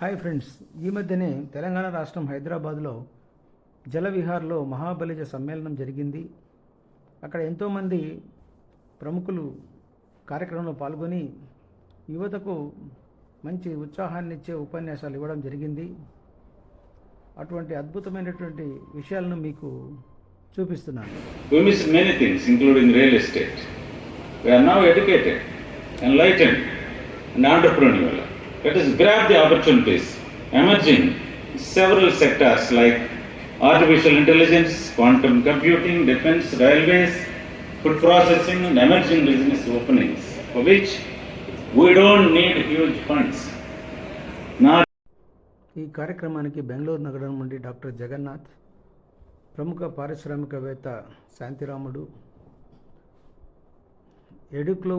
Hi friends ఈ మధ్యనే తెలంగాణ రాష్ట్రం హైదరాబాద్లో జలవిహార్లో మహాబలిజ సమ్మేళనం జరిగింది అక్కడ ఎంతోమంది ప్రముఖులు కార్యక్రమంలో పాల్గొని యువతకు మంచి ఉత్సాహాన్ని ఇచ్చే ఉపన్యాసాలు ఇవ్వడం జరిగింది అటువంటి అద్భుతమైనటువంటి విషయాలను మీకు చూపిస్తున్నాను We missed many things, including real estate. We are now educated, enlightened, and entrepreneurial. Let us grab the opportunities emerging in several sectors like artificial intelligence, quantum computing, defense, railways, food processing, and emerging business openings, for which we don't need huge funds. Not ఈ కార్యక్రమానికి బెంగళూరు నగరం నుండి doctor Jagannath ప్రముఖ పారిశ్రామికవేత్త శాంతిరాముడు ఎడుక్లో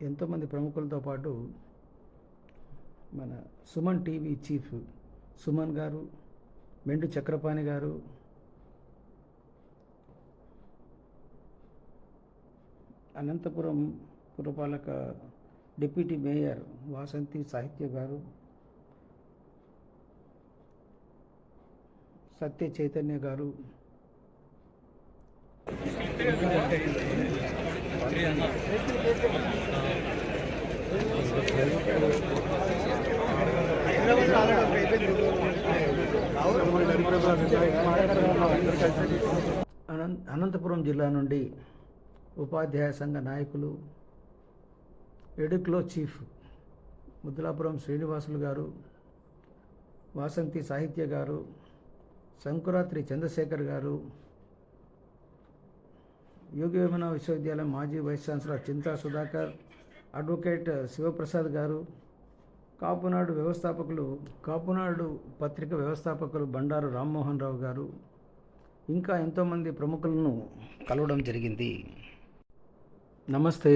ఎంతోమంది ప్రముఖులతో పాటు మన సుమన్ టీవీ చీఫ్ సుమన్ గారు మెండు చక్రపాణి గారు అనంతపురం పురపాలక డిప్యూటీ మేయర్ వాసంతి సాహిత్య గారు సత్య చైతన్య గారు. అనంతపురం జిల్లా నుండి ఉపాధ్యాయ సంఘ నాయకులు ఎడుక్లో చీఫ్ ముద్దులాపురం శ్రీనివాసులు గారు వాసంతి సాహిత్య గారు శంకురాత్రి చంద్రశేఖర్ గారు యోగి వేమన విశ్వవిద్యాలయం మాజీ vice chancellor Chinta Sudhakar advocate Shivaprasad గారు కాపునాడు వ్యవస్థాపకులు కాపునాడు పత్రిక వ్యవస్థాపకులు బండారు రామ్మోహన్ రావు గారు ఇంకా ఎంతోమంది ప్రముఖులను కలవడం జరిగింది. నమస్తే.